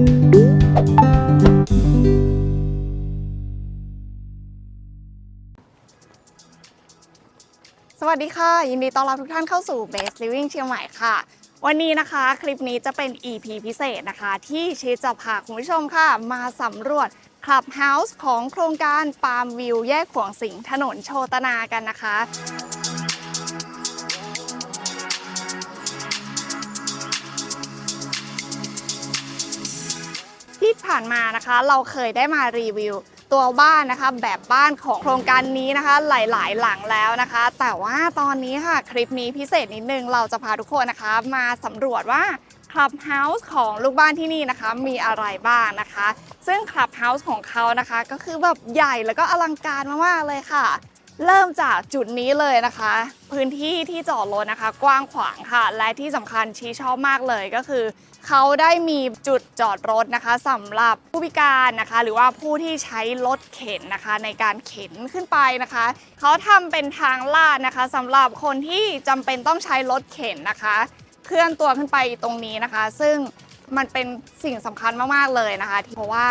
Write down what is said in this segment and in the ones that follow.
Música สวัสดีค่ะ ยินดีต้อนรับทุกท่านเข้าสู่ Base Living เชียงใหม่ค่ะ วันนี้นะคะคลิปนี้จะเป็น EP พิเศษนะคะ ที่ชีจะพาคุณผู้ชมค่ะ มาสำรวจ Clubhouse ของโครงการปาล์มวิวแยกขวงสิงห์ถนนโชตนากันนะคะที่ผ่านมานะคะเราเคยได้มารีวิว ตัวบ้านนะคะ แบบบ้านของโครงการนี้นะคะ หลาย ๆ หลังแล้วนะคะ แต่ว่าตอนนี้ค่ะคลิปนี้พิเศษนิดนึงเราจะพาทุกคนนะคะ มาสำรวจว่า Clubhouse ของลูกบ้านที่นี่นะคะ มีอะไรบ้างนะคะ ซึ่ง Clubhouse ของเขานะคะ ก็คือแบบใหญ่แล้วก็อลังการมากๆเลยค่ะ เริ่มจากจุดนี้เลยนะคะ พื้นที่ที่จอดรถนะคะ กว้างขวางค่ะ และที่สำคัญชี้ชอบมากเลยก็คือ เขาได้มีจุดจอดรถนะคะสำหรับผู้พิการนะคะ หรือว่าผู้ที่ใช้รถเข็นนะคะ ในการเข็นขึ้นไปนะคะ เขาทำเป็นทางลาดนะคะสำหรับคนที่จำเป็นต้องใช้รถเข็นนะคะ เคลื่อนตัวขึ้นไปตรงนี้นะคะ ซึ่ง มันเป็นสิ่งสำคัญมาก ๆ เลยนะคะที่เพราะว่า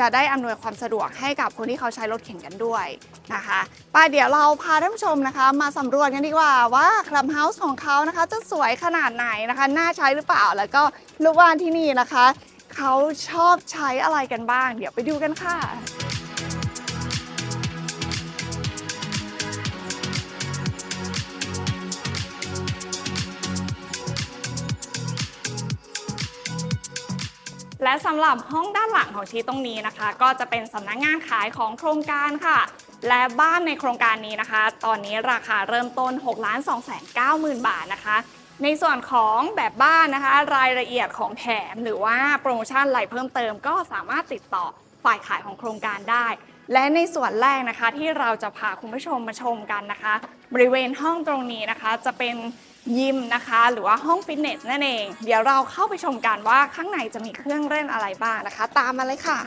จะได้อำนวยความสะดวกให้กับคนที่เขาใช้รถเข็นกันด้วยนะคะไป้าเดี๋ยวเราพาท่านผู้ชมนะคะ มาสำรวจกันดีกว่าว่าคลับเฮาส์ของเขานะคะ จะสวยขนาดไหนนะคะ น่าใช้หรือเปล่า แล้วก็ลูกบ้านที่นี่นะคะ เขาชอบใช้อะไรกันบ้าง เดี๋ยวไปดูกันค่ะ และสำหรับห้องด้านหลังของชีตรงนี้นะคะ ก็จะเป็นสำนักงานขายของโครงการค่ะ และบ้านในโครงการนี้นะคะ ตอนนี้ราคาเริ่มต้น 6 2 9 0 0 0 0 บาทนะคะ ในส่วนของแบบบ้านนะคะ รายละเอียดของแถมหรือว่าโปรโมชั่นอะไรเพิ่มเติมก็สามารถติดต่อฝ่ายขายของโครงการได้ และในส่วนแรกนะคะที่เราจะพาคุณผู้ชมมาชมกันนะคะ บริเวณห้องตรงนี้นะคะจะเป็น ยิมนะคะ หรือว่าห้องฟิตเนสนั่นเอง เดี๋ยวเราเข้าไปชมกันว่าข้างในจะมีเครื่องเล่นอะไรบ้างนะคะ ตามมาเลยค่ะ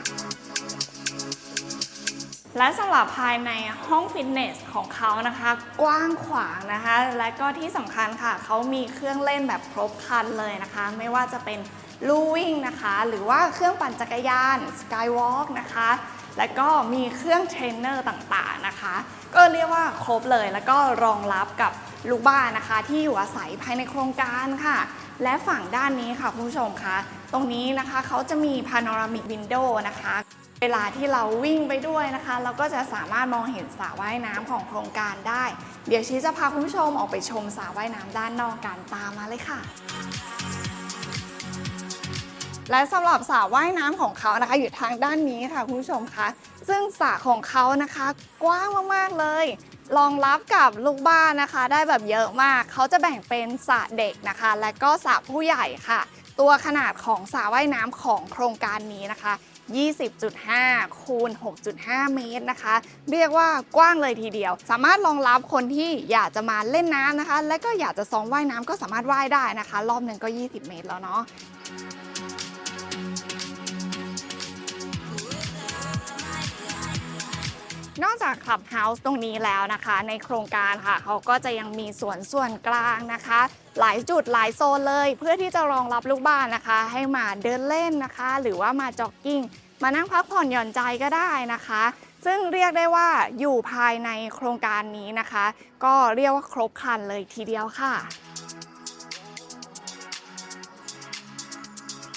และสำหรับภายในห้องฟิตเนสของเขานะคะ กว้างขวางนะคะ และก็ที่สำคัญค่ะ เขามีเครื่องเล่นแบบครบครันเลยนะคะ ไม่ว่าจะเป็นลู่วิ่งนะคะ หรือว่าเครื่องปั่นจักรยานสกายวอล์กนะคะ และก็มีเครื่องเทรนเนอร์ต่างๆนะคะ ก็เรียกว่าครบเลยแล้วก็รองรับกับ ลูกบ้านนะคะ ที่อยู่อาศัยภายในโครงการค่ะ และฝั่งด้านนี้ค่ะคุณผู้ชมคะตรงนี้นะคะเขาจะมี panoramic window นะคะเวลาที่เราวิ่งไปด้วยนะคะ เราก็จะสามารถมองเห็นสระว่ายน้ำของโครงการได้ เดี๋ยวชีจะพาคุณผู้ชมออกไปชมสระว่ายน้ำด้านนอกกันตามมาเลยค่ะ และสำหรับสระว่ายน้ำของเขานะคะ อยู่ทางด้านนี้ค่ะคุณผู้ชมคะซึ่งสระของเขานะคะ กว้างมากๆเลย รองรับกับลูกบ้านนะคะ ได้แบบเยอะมาก เขาจะแบ่งเป็นสระเด็กนะคะ และก็สระผู้ใหญ่ค่ะ ตัวขนาดของสระว่ายน้ำของโครงการนี้นะคะ 20.5 คูณ 6.5 เมตรนะคะ เรียกว่ากว้างเลยทีเดียว สามารถรองรับคนที่อยากจะมาเล่นน้ำนะคะ และก็อยากจะซ้อมว่ายน้ำก็สามารถว่ายได้นะคะ รอบหนึ่งก็ 20 เมตรแล้วเนาะ จากคลับเฮาส์ตรงนี้แล้วนะคะ ในโครงการค่ะเขาก็จะยังมีสวนส่วนกลางนะคะ หลายจุดหลายโซนเลย เพื่อที่จะรองรับลูกบ้านนะคะ ให้มาเดินเล่นนะคะ หรือว่ามาจ็อกกิ้งมานั่งพักผ่อนหย่อนใจก็ได้นะคะ ซึ่งเรียกได้ว่าอยู่ภายในโครงการนี้นะคะ ก็เรียกว่าครบครันเลยทีเดียวค่ะ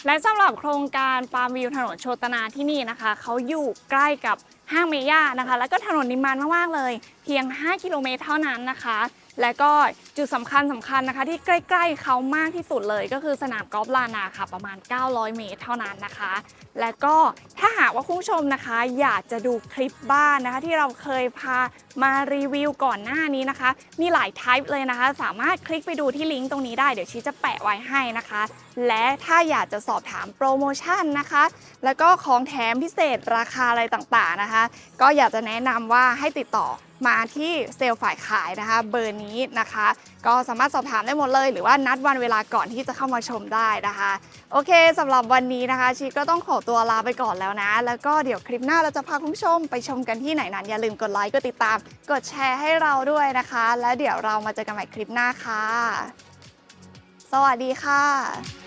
และสำหรับโครงการปาล์มวิวถนนโชตนาที่นี่นะคะ เขาอยู่ใกล้กับห้างเมย่านะคะ แล้วก็ถนนนิมมานมากๆเลย เพียง 5 กิโลเมตรเท่านั้นนะคะ และก็จุดสำคัญสำคัญนะคะ ที่ใกล้ ๆเขามากที่สุดเลย ก็คือสนามกอล์ฟลานาค่ะประมาณ 900 เมตรเท่านั้นนะคะ และก็ถ้าหากว่าคุณผู้ชมนะคะ อยากจะดูคลิปบ้านนะคะ ที่เราเคยพามารีวิวก่อนหน้านี้นะคะ มีหลายไทป์เลยนะคะ สามารถคลิกไปดูที่ลิงก์ตรงนี้ได้เดี๋ยวชีจะแปะไว้ให้นะคะ และถ้าอยากจะสอบถามโปรโมชั่นนะคะ แล้วก็ของแถมพิเศษราคาอะไรต่างๆนะคะ ก็อยากจะแนะนำว่าให้ติดต่อ มาที่เซลล์ฝ่ายขายนะคะ เบอร์นี้นะคะ ก็สามารถสอบถามได้หมดเลย หรือว่านัดวันเวลาก่อนที่จะเข้ามาชมได้นะคะ โอเคสำหรับวันนี้นะคะ ชีก็ต้องขอตัวลาไปก่อนแล้วนะ แล้วก็เดี๋ยวคลิปหน้าเราจะพาคุณผู้ชมไปชมกันที่ไหนนั้น อย่าลืมกดไลค์กดติดตาม กดแชร์ให้เราด้วยนะคะ และเดี๋ยวเรามาเจอกันใหม่คลิปหน้าค่ะ สวัสดีค่ะ